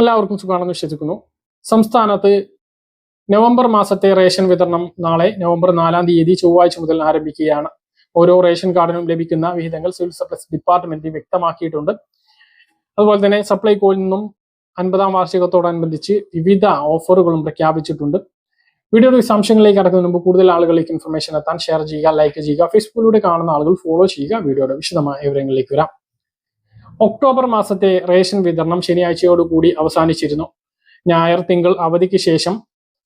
എല്ലാവർക്കും സുഖമാണെന്ന് വിശ്വസിക്കുന്നു. സംസ്ഥാനത്ത് നവംബർ മാസത്തെ റേഷൻ വിതരണം നാളെ നവംബർ നാലാം തീയതി ചൊവ്വാഴ്ച മുതൽ ആരംഭിക്കുകയാണ്. ഓരോ റേഷൻ കാർഡിനും ലഭിക്കുന്ന വിഹിതങ്ങൾ സിവിൽ സപ്ലൈസ് ഡിപ്പാർട്ട്മെന്റ് വ്യക്തമാക്കിയിട്ടുണ്ട്. അതുപോലെ തന്നെ സപ്ലൈകോയിൽ നിന്നും അൻപതാം വാർഷികത്തോടനുബന്ധിച്ച് വിവിധ ഓഫറുകളും പ്രഖ്യാപിച്ചിട്ടുണ്ട്. വീഡിയോയുടെ വിശദാംശങ്ങളിലേക്ക് കടക്കുന്നതിന് മുമ്പ് കൂടുതൽ ആളുകളിലേക്ക് ഇൻഫർമേഷൻ എത്താൻ ഷെയർ ചെയ്യുക ലൈക്ക് ചെയ്യുക ഫേസ്ബുക്കിലൂടെ കാണുന്ന ആളുകൾ ഫോളോ ചെയ്യുക വീഡിയോയുടെ വിശദമായ വിവരങ്ങളിലേക്ക് വരാം. ഒക്ടോബർ മാസത്തെ റേഷൻ വിതരണം ശനിയാഴ്ചയോടുകൂടി അവസാനിച്ചിരുന്നു. ഞായർ തിങ്കൾ അവധിക്ക് ശേഷം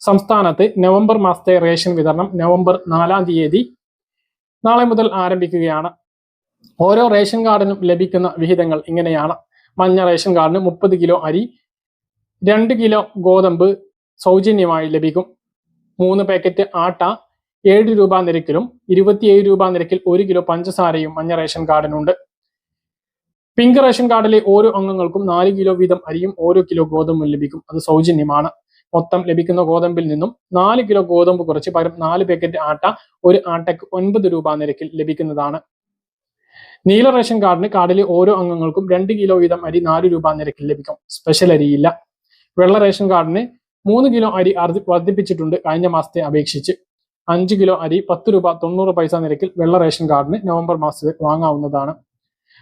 സംസ്ഥാനത്ത് നവംബർ മാസത്തെ റേഷൻ വിതരണം നവംബർ നാലാം തീയതി നാളെ മുതൽ ആരംഭിക്കുകയാണ്. ഓരോ റേഷൻ കാർഡിനും ലഭിക്കുന്ന വിഹിതങ്ങൾ ഇങ്ങനെയാണ്. മഞ്ഞ റേഷൻ കാർഡിന് മുപ്പത് കിലോ അരി രണ്ട് കിലോ ഗോതമ്പ് സൗജന്യമായി ലഭിക്കും. മൂന്ന് പാക്കറ്റ് ആട്ട ഏഴ് രൂപ നിരക്കിലും ഇരുപത്തിയേഴ് രൂപ നിരക്കിൽ ഒരു കിലോ പഞ്ചസാരയും മഞ്ഞ റേഷൻ കാർഡിനുണ്ട്. പിങ്ക് റേഷൻ കാർഡിലെ ഓരോ അംഗങ്ങൾക്കും നാല് കിലോ വീതം അരിയും ഓരോ കിലോ ഗോതമ്പും ലഭിക്കും. അത് സൗജന്യമാണ്. മൊത്തം ലഭിക്കുന്ന ഗോതമ്പിൽ നിന്നും നാല് കിലോ ഗോതമ്പ് കുറച്ച് പകരം നാല് പാക്കറ്റ് ആട്ട ഒരു ആട്ടയ്ക്ക് ഒൻപത് രൂപ നിരക്കിൽ ലഭിക്കുന്നതാണ്. നീല റേഷൻ കാർഡിന് കാർഡിലെ ഓരോ അംഗങ്ങൾക്കും രണ്ട് കിലോ വീതം അരി നാല് രൂപ നിരക്കിൽ ലഭിക്കും. സ്പെഷ്യൽ അരിയില്ല. വെള്ള റേഷൻ കാർഡിന് മൂന്ന് കിലോ അരി വർദ്ധിപ്പിച്ചിട്ടുണ്ട് കഴിഞ്ഞ മാസത്തെ അപേക്ഷിച്ച്. അഞ്ച് കിലോ അരി പത്ത് രൂപ തൊണ്ണൂറ് പൈസ നിരക്കിൽ വെള്ള റേഷൻ കാർഡിന് നവംബർ മാസത്തിൽ വാങ്ങാവുന്നതാണ്.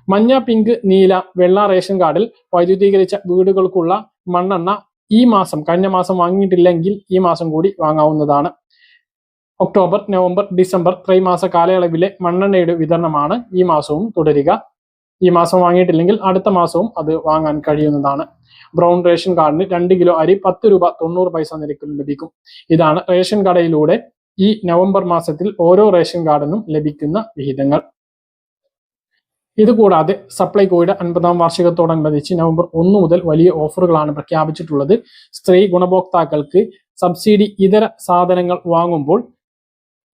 മഞ്ഞ പിങ്ക് നീല വെള്ള റേഷൻ കാർഡിൽ വൈദ്യുതീകരിച്ച വീടുകൾക്കുള്ള മണ്ണെണ്ണ ഈ മാസം കഴിഞ്ഞ മാസം വാങ്ങിയിട്ടില്ലെങ്കിൽ ഈ മാസം കൂടി വാങ്ങാവുന്നതാണ്. ഒക്ടോബർ നവംബർ ഡിസംബർ ത്രൈമാസ കാലയളവിലെ മണ്ണെണ്ണയുടെ വിതരണമാണ് ഈ മാസവും തുടരുക. ഈ മാസം വാങ്ങിയിട്ടില്ലെങ്കിൽ അടുത്ത മാസവും അത് വാങ്ങാൻ കഴിയുന്നതാണ്. ബ്രൗൺ റേഷൻ കാർഡിന് രണ്ട് കിലോ അരി പത്ത് രൂപ തൊണ്ണൂറ് പൈസ നിരക്കിൽ ലഭിക്കും. ഇതാണ് റേഷൻ കടയിലൂടെ ഈ നവംബർ മാസത്തിൽ ഓരോ റേഷൻ കാർഡിനും ലഭിക്കുന്ന വിഹിതങ്ങൾ. ഇതുകൂടാതെ സപ്ലൈകോയുടെ അൻപതാം വാർഷികത്തോടനുബന്ധിച്ച് നവംബർ ഒന്ന് മുതൽ വലിയ ഓഫറുകളാണ് പ്രഖ്യാപിച്ചിട്ടുള്ളത്. സ്ത്രീ ഗുണഭോക്താക്കൾക്ക് സബ്സിഡി ഇതര സാധനങ്ങൾ വാങ്ങുമ്പോൾ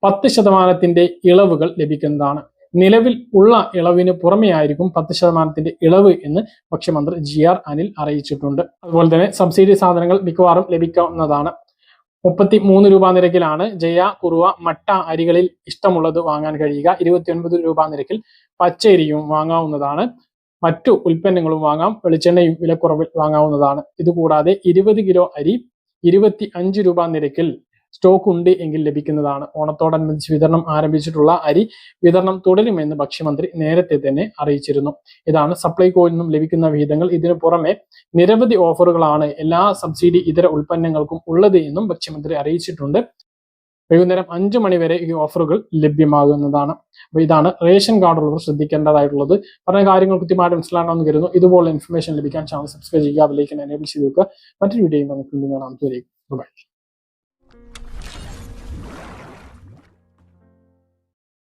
പത്ത് ശതമാനത്തിന്റെ ഇളവുകൾ ലഭിക്കുന്നതാണ്. നിലവിൽ ഉള്ള ഇളവിന് പുറമെയായിരിക്കും പത്ത് ശതമാനത്തിന്റെ ഇളവ് എന്ന് ഭക്ഷ്യമന്ത്രി ജി ആർ അനിൽ അറിയിച്ചിട്ടുണ്ട്. അതുപോലെ തന്നെ സബ്സിഡി സാധനങ്ങൾ മിക്കവാറും ലഭിക്കാവുന്നതാണ്. മുപ്പത്തി മൂന്ന് രൂപ നിരക്കിലാണ് ജയ കുറുവ മട്ട അരികളിൽ ഇഷ്ടമുള്ളത് വാങ്ങാൻ കഴിയുക. ഇരുപത്തിയൊൻപത് രൂപ നിരക്കിൽ പച്ചരിയും വാങ്ങാവുന്നതാണ്. മറ്റു ഉൽപ്പന്നങ്ങളും വാങ്ങാം. വെളിച്ചെണ്ണയും വിലക്കുറവിൽ വാങ്ങാവുന്നതാണ്. ഇതുകൂടാതെ ഇരുപത് കിലോ അരി ഇരുപത്തി അഞ്ച് രൂപ നിരക്കിൽ സ്റ്റോക്ക് ഉണ്ട് എങ്കിൽ ലഭിക്കുന്നതാണ്. ഓണത്തോടനുബന്ധിച്ച് വിതരണം ആരംഭിച്ചിട്ടുള്ള അരി വിതരണം തുടരുമെന്ന് ഭക്ഷ്യമന്ത്രി നേരത്തെ തന്നെ അറിയിച്ചിരുന്നു. ഇതാണ് സപ്ലൈകോയിൽ നിന്നും ലഭിക്കുന്ന വിഹിതങ്ങൾ. ഇതിനു പുറമെ നിരവധി ഓഫറുകളാണ് എല്ലാ സബ്സിഡി ഇതര ഉൽപ്പന്നങ്ങൾക്കും ഉള്ളത് എന്നും ഭക്ഷ്യമന്ത്രി അറിയിച്ചിട്ടുണ്ട്. വൈകുന്നേരം അഞ്ചു മണിവരെ ഈ ഓഫറുകൾ ലഭ്യമാകുന്നതാണ്. അപ്പൊ ഇതാണ് റേഷൻ കാർഡുള്ളവർ ശ്രദ്ധിക്കേണ്ടതായിട്ടുള്ളത്. പറഞ്ഞ കാര്യങ്ങൾ കൃത്യമായിട്ട് മനസ്സിലാണെന്ന് കരുതുന്നു. ഇതുപോലെ ഇൻഫർമേഷൻ ലഭിക്കാൻ ചാനൽ സബ്സ്ക്രൈബ് ചെയ്യുക അതിലേക്ക് എനേബിൾ ചെയ്ത് വെക്കുക. മറ്റൊരു വീഡിയോയും നമുക്ക് കാണാം. ബൈ